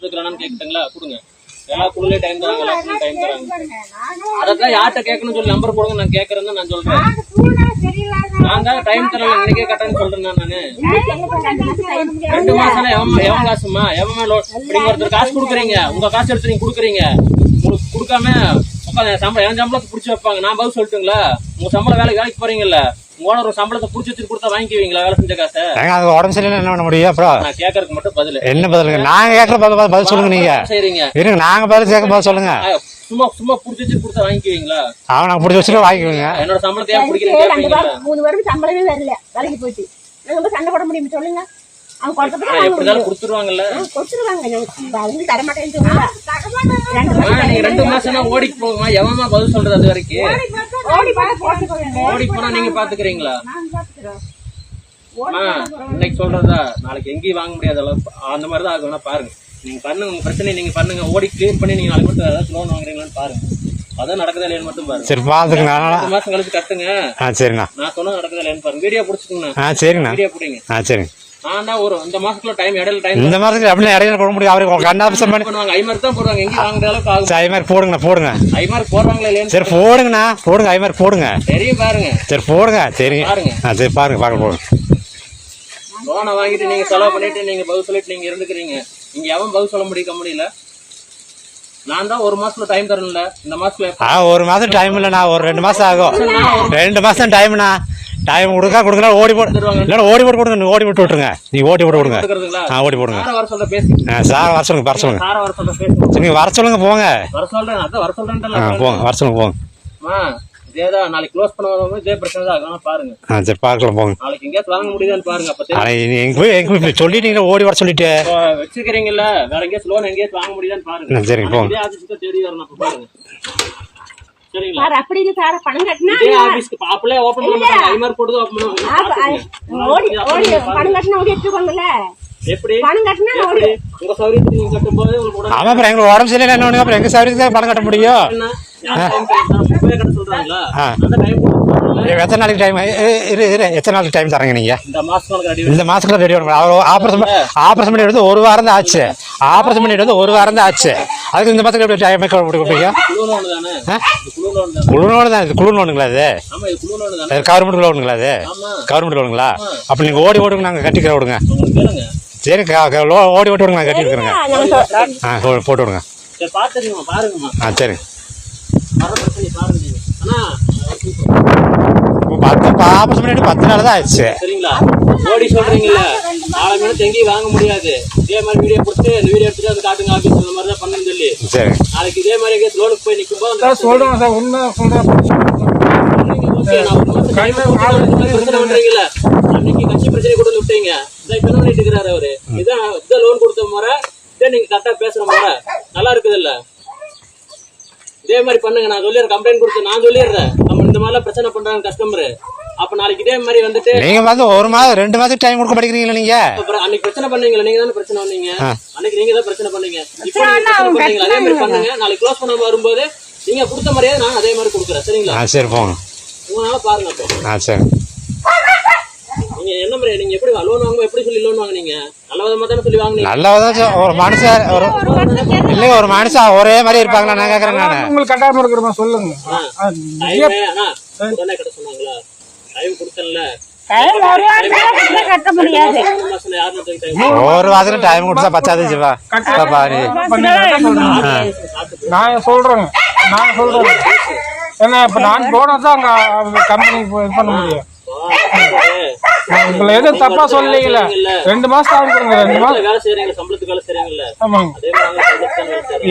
கொடுக்குறானு கேக்குதுங்களா கொடுங்க. எல்லா குழுலே டைம் தராங்க எல்லா குழுலையும் டைம் தராங்க. அதான் யார்கிட்ட கேட்கணும்னு சொல்லி நம்பர் கொடுங்க நான் கேட்கறேன்னு நான் சொல்றேன். நான் தான் டைம் தரல இன்னைக்கே கட்டணும்னு சொல்றேன் நானு ரெண்டு மாசம் எவன் எவன் காசுமா எவன் மேல நீங்க ஒருத்தர் காசு கொடுக்குறீங்க. உங்க காசு எடுத்து நீங்க கொடுக்குறீங்க. உங்களுக்கு கொடுக்காம உட்காந்து என் சம்பளம் என் சம்பளத்தை பிடிச்சி வைப்பாங்க. நான் பதில் சொல்லட்டுங்களா? உங்க சம்பளம் வேலை வேலைக்கு போறீங்கல்ல. ஓனர் ஒரு சம்பளத்தை புடிச்சு வச்சு கொடுத்தா வாங்கிக்குவீங்களா? வேலை செஞ்ச காசை? அது உடம்பு சரியில்லை என்ன பண்ண முடியும்? அப்புறம் நான் கேட்கறதுக்கு மட்டும் பதில். என்ன பதிலுங்க? நாங்க கேட்கற பதில் பதில் சொல்லுங்க நீங்க. செய்றீங்க இருங்க நாங்க பதில் கேட்க பதில் சொல்லுங்க. சும்மா சும்மா புடிச்சு வச்சு கொடுத்தா வாங்கிக்குவீங்களா? அவன் நாங்க பிடிச்சி வச்சுட்டு வாங்கிக்குவீங்க. என்னோட சம்பளத்தை ஏன் பிடிக்கிறீங்க மூணு வருடம் சம்பளமே வரல. வேலைக்கு போயிட்டு. நாங்க போய் சண்டை போட முடியும் சொல்லுங்க. அவங்க கொடுத்தப்ப ஆனா, எப்படி இருந்தாலும் கொடுத்துருவாங்கல்ல? கொடுத்துருவாங்க. தரமாட்டேன்னு சொல்லுங்க ரெண்டு ஆ, நீங்க ரெண்டு மாசம்னா ஓடிக்கு போகுமா எவமா பதில் சொல்றது அது வரைக்கும்? ஓடி போய் போட்டுக்கோங்க. ஓடி போனா நீங்க பாத்துக்கிறீங்களா? இன்னைக்கு சொல்றதா? நாளைக்கு எங்கேயும் வாங்க முடியாத அளவு அந்த மாதிரி தான் ஆகும் பாருங்க. நீங்க பண்ணுங்க உங்க பிரச்சனை நீங்க பண்ணுங்க. ஓடி கிளீன் பண்ணி நீங்க நாளைக்கு மட்டும் ஏதாச்சும் லோன் வாங்குறீங்களான்னு பாருங்க. அதான் நடக்குதா இல்லையான்னு மட்டும் பாருங்க. சரி பாத்துக்கங்க ரெண்டு மாசம் கழிச்சு கட்டுங்க. ஆ சரிண்ணா. நான் சொன்னா நடக்குதா இல்லையான்னு பாருங்க. வீடியோ பிடிச்சிக்கோங்க. ஆ சரிண்ணா. வீடியோ பிடிங்க. ஆ சரிங்க. நான் தான் ஒரு இந்த மாசத்துல டைம் இடையில டைம் இந்த மாதத்துக்கு எப்படி இடையில போட முடியும் அவருக்கு கண்ணாபிசம் பண்ணி பண்ணுவாங்க. ஐமார்க் தான் போடுவாங்க. எங்கேயும் வாங்குற அளவுக்கு ஆகும். சரி மாதிரி போடுங்கண்ணா போடுங்க. ஐமார்க் போடுறாங்களா சரி போடுங்கண்ணா போடுங்க மாதிரி போடுங்க. தெரியும் பாருங்க. சரி போடுங்க சரிங்க பாருங்க. ஆ சரி பாருங்க பாருங்க போடுங்க. லோனை வாங்கிட்டு நீங்க செலவு பண்ணிட்டு நீங்க பதில் சொல்லிட்டு நீங்க இருந்துக்கிறீங்க. நீங்க எவன் பதில் சொல்ல முடியும் முடியல நான் தான் ஒரு மாசத்துல டைம் தரணும்ல இந்த மாசத்துல ஒரு மாதம் டைம் இல்லைண்ணா. ஒரு ரெண்டு மாதம் ஆகும். ரெண்டு மாதம் டைம்ண்ணா டைம் கொடுக்க கொடுக்கலாம் ஓடி போட்டு இல்லைன்னா ஓடி போட்டு கொடுங்க ஓடி போட்டு விட்டுருங்க. நீ ஓடி போட்டு விடுங்க ஆ ஓடி போடுங்க. ஆ சார் வர சொல்லுங்க வர சொல்லுங்க. நீங்கள் வர சொல்லுங்க போங்க. ஆ போங்க வர சொல்லுங்க போங்க. நாளைக்கு க்ளோஸ் பண்ண வரும்போது இதே பிரச்சனை தான் பாருங்க. ஆ சரி பார்க்கலாம் போங்க. நாளைக்கு வாங்க முடியுதான்னு பாருங்க அப்ப எங்க போய் எங்க போய் சொல்லிட்டீங்களா ஓடி வர சொல்லிட்டு. இப்போ வச்சிருக்கீங்கல்ல வேற எங்கேயாச்சும் லோன் எங்கேயாச்சும் வாங்க முடியுதான்னு பாருங்க. சரிங்க, போங்க. தேடி வரணும் பாருங்க. சரிங்களா? சார் அப்படி இல்லை சார் பணம் கட்டினா இதே ஆபீஸ்க்கு அப்பளே ஓபன் பண்ண மாட்டாங்க. ஐமார் போட்டு தான் ஓபன் ஆ, பண்ணுவாங்க ஓடி ஓடி பணம் கட்டினா ஓடி எடுத்துக்கோங்கல்ல. எப்படி? பணம் கட்டினா ஓடி. எப்படி? உங்க சௌகரியத்துக்கு நீங்க கட்டும் போது உங்களுக்கு உடனே ஆமாம் அப்புறம் எங்களுக்கு உடம்பு சரியில்லை என்ன பண்ணுங்க அப்புறம் எங்கள் சௌகரியத்துக்கு தான் பணம் கட்ட முடியும்? எத்தனை நாளைக்கு டைம் இரு இரு எத்தனை நாளைக்கு டைம் தரீங்க நீங்கள் இந்த மாசத்துல ரெடி பண்ண அவர் ஆபரேஷன் ஆபரேஷன் பண்ணி எடுத்து ஒரு வாரம் தான் ஆச்சு. ஆபரேஷன் பண்ணி எடுத்து ஒரு வாரம் தான் ஆச்சு. அதுக்கு இந்த மாசத்துக்கு எப்படி டைம் கொடுப்பீங்க? குழு லோனு தான் இது குழு லோனுங்களா இது? கவர்மெண்ட் லோனுங்களா இது ஆமா. கவர்மெண்ட் லோனுங்களா அப்ப நீங்க ஓடி ஓடுங்க நாங்க கட்டிக்கிற விடுங்க. சரி ஓடி ஓடி விடுங்க நாங்க கட்டி இருக்கிறோங்க. ஆ போ- போட்டு விடுங்க. ஆ சரி. வர பிரச்சனையை பாருங்க. நீங்க. அண்ணா, இப்போ பத்து ஆபரேஷன் பண்ணிட்டு பத்து நாள் தான் ஆச்சு. சரிங்களா? ஓடி சொல்றீங்கல்ல? நாளை மணி எங்கேயும் வாங்க முடியாது. இதே மாதிரி வீடியோ கொடுத்து இந்த வீடியோ எடுத்துட்டு அது காட்டுங்க மாதிரி தான் சரி நாளைக்கு இதே மாதிரி எங்கேயாச்சும் லோனுக்கு போய் நிற்கும் போது சார் சொல்றேன் சார் உண்மை பிரச்சனை பண்றீங்கல்ல, அன்னைக்கு கட்சி பிரச்சனை கொண்டு வந்து விட்டீங்க. இதான் பண்ணிட்டு இருக்கிறாரு அவரு? இதான் இதான் loan கொடுத்த முறை, இதான் நீங்க ஆ பேசுற முறை. நல்லா இருக்குதுல்ல? இதே மாதிரி பண்ணுங்க நான் சொல்லிடுறேன் கம்ப்ளைண்ட் கொடுத்து நான் சொல்லிடுறேன் நம்ம இந்த மாதிரிலாம் பிரச்சனை பண்றாங்க கஸ்டமர் அப்ப நாளைக்கு இதே மாதிரி வந்துட்டு நீங்க வந்து ஒரு மாதம் ரெண்டு மாதத்துக்கு டைம் கொடுக்க மாட்டேங்கிறீங்களா நீங்க? அப்புறம் அன்னைக்கு பிரச்சனை பண்ணீங்களா நீங்க தானே பிரச்சனை பண்ணீங்க? அன்னைக்கு நீங்க தான் பிரச்சனை பண்ணீங்க. இப்போ பண்ணீங்களா? அதே மாதிரி பண்ணுங்க. நாளைக்கு க்ளோஸ் பண்ண வரும்போது நீங்க கொடுத்த மாதிரியே நான் அதே மாதிரி கொடுக்குறேன். சரிங்களா? ஆ சரி போங்க. உங்களால பாருங்க அப்போ. ஆ சரி. நீங்க என்ன மாதிரி நீங்க எப்படி லோன் வாங்கும்போது எப்படி சொல்லி லோன் வாங்குனீங்க? நல்ல விதமா தானே சொல்லி வாங்குனீங்க? நல்லதான் சொ- ஒரு மனுஷன் ஒரு இல்லைங்க ஒரு மனுஷன் ஒரே மாதிரி இருப்பாங்களா? நான் கேட்கறேன் நான் உங்களுக்கு கட்டாம இருக்கிறமா சொல்லுங்க. சொன்னாங்களா? ஒரு வாரத்துல டைம் கொடுத்தா பச்சாது சிவா. பாரு. நான் சொல்றேங்க. நான் சொல்றேன் ஏன்னா இப்ப நான் போனா தான் அங்க இது பண்ண முடியும். உங்களை எதுவும் தப்பா சொல்லீங்கல்ல ரெண்டு மாசம் ஆகுதுங்க ரெண்டு மாசம்.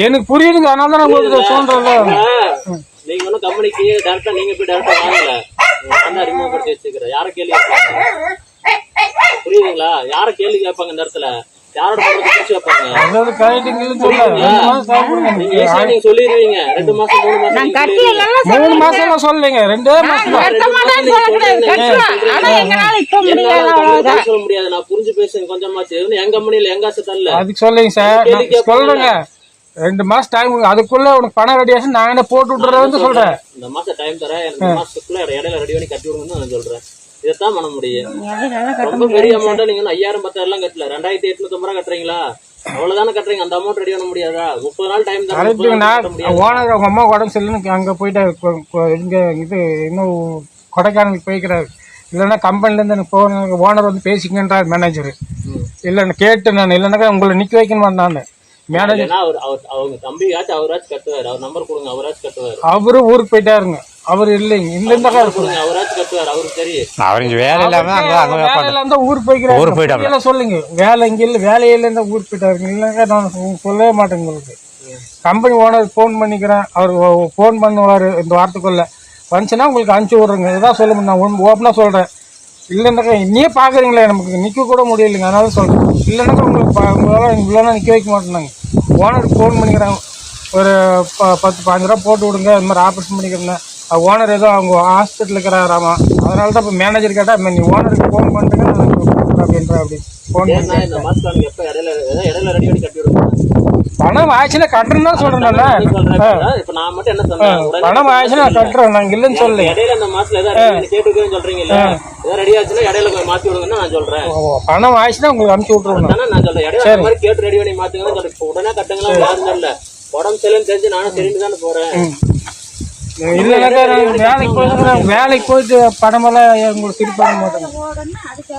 எனக்கு புரியுதுங்க அதனால தான் நான் உங்களுக்கு சொல்றது நீங்க ஒன்னும் கம்பெனிக்கு டேரக்டா நீங்க போய் டேரக்டா வாங்கல. நான் அறிமுகப்படுத்தி யார கேள்வி புரியுதுங்களா? யார கேள்வி கேட்பாங்க இந்த இடத்துல? யாரோட பிடிச்சு வைப்பாங்க? சொல்லிடுவீங்க ரெண்டு மாசம் மூணு மாசம். மூணு மாசம் எல்லாம் சொல்லலைங்க ரெண்டே மாசம் சொல்ல முடியாது. நான் புரிஞ்சு பேசுங்க கொஞ்சமாச்சு. என் கம்பெனில எங்க தரல. அதுக்கு சொல்லுங்க சார். சொல்றேங்க. ரெண்டு மாசம் டைம் அதுக்குள்ள உனக்கு பணம் ரெடி ஆச்சு நான் என்ன போட்டு விட்டுறேன்னு சொல்றேன்? இந்த மாசம் டைம் தரேன். எனக்கு மாசத்துக்குள்ள இடையில ரெடி பண்ணி கட்டி விடுங்கன்னு நான் சொல்றேன். இதைத்தான் பண்ண முடியும். ரொம்ப பெரிய அமௌண்ட் நீங்க ஐயாயிரம் பத்தாயிரம் எல்லாம் கட்டல. ரெண்டாயிரத்தி எட்நூத்தி ஐம்பது ரூபா கட்டுறீங்களா? அவ்வளவுதானே கட்டுறீங்க. அந்த அமௌண்ட் ரெடி பண்ண முடியாதா? முப்பது நாள் டைம் ஓனர் அவங்க அம்மா உடம்பு சரியில்லைன்னு அங்கே போயிட்டு இங்கே இது இன்னும் கொடைக்கானலுக்கு போய்க்கிறாரு. இல்லைன்னா கம்பெனிலேருந்து எனக்கு போன ஓனர் வந்து பேசிக்கின்றார் மேனேஜர் இல்லைன்னு கேட்டு நான் இல்லைன்னாக்கா உங்களை நிற்க வைக்கணும் நான் மேனேஜர் அவங்க தம்பியாச்சும் அவராச்சும் கட்டுவாரு அவர் நம்பர் கொடுங்க அவராச்சும் கட்டுவாரு அவரு ஊருக்கு போயிட்டாருங்க. அவர் இல்லைங்க இந்த இந்த நம்பர் கொடுங்க அவராச்சும் கட்டுவாரு அவருக்கு தெரியும். அவர் இங்கே வேலை இல்லாமல் அங்கே அங்கே ஊருக்கு போய்க்கிறாரு. ஊருக்கு போயிட்டாரு. எல்லாம் சொல்லுங்க. வேலை இங்க இல்ல வேலையில இருந்தா ஊருக்கு போயிட்டாருங்க இல்லைங்க நான் சொல்லவே மாட்டேங்க உங்களுக்கு. கம்பெனி ஓனர் ஃபோன் பண்ணிக்கிறேன். அவர் ஃபோன் பண்ணுவார் இந்த வாரத்துக்குள்ள. வந்துச்சுன்னா உங்களுக்கு அனுப்பிச்சி விட்றேங்க. இதான் சொல்ல நான் ஓப்பனாக சொல்கிறேன் இல்லைன்னாக்கா இன்னையே பார்க்குறீங்களே நமக்கு நிற்க கூட முடியலைங்க. அதனால சொல்கிறேன் இல்லைன்னாக்கா உங்களுக்கு உங்களால் இவ்வளோலாம் நிற்க வைக்க மாட்டேனாங்க ஓனருக்கு ஃபோன் பண்ணிக்கிறாங்க ஒரு ப- பத்து பாஞ்சு ரூபா போட்டு விடுங்க. இந்த மாதிரி ஆப்ரேஷன் பண்ணிக்கிறேன் ஓனர் ஏதோ அவங்க ஹாஸ்பிட்டல் இருக்கிறாராமா அதனால தான் இப்போ மேனேஜர் கேட்டால் நீ ஓனருக்கு ஃபோன் பண்ணுறேங்க அப்படின்ற அப்படி ஃபோன் பண்ணி பணம் ஆச்சுன்னா கட்டுறேன்னு தான் சொல்கிறேன் நீ சொல்ற இப்ப நான் மட்டும் என்ன உடனே பணம் ஆச்சுன்னா நான் கட்டுறேன் நாங்கள் இல்லைன்னு சொல்லி. இடையில இந்த மாசத்துல ஏதாவது கேட்டுக்கன்னு சொல்றீங்கல்ல? ஏதாவது ரெடி ஆச்சுன்னா இடையில மாத்தி விடுங்கன்னு நான் சொல்றேன். பணம் ஆச்சுன்னா உங்களுக்கு அனுப்பிச்சி விட்ருவோம் தானே நான் சொல்றேன். இடையில அந்த மாதிரி கேட்டு ரெடி பண்ணி மாத்துங்கன்னு சொல்றேன். உடனே கட்டுங்களா யாரும் சொல்ல உடம்பு சரியில்லைன்னு தெரிஞ்சு நானும் சரின்னு தானே போறேன். இல்லைனாக்கா வேலைக்கு போயிட்டு வேலைக்கு போயிட்டு பணமெல்லாம் உங்களுக்கு திருப்பி பண்ண மாட்டேங்க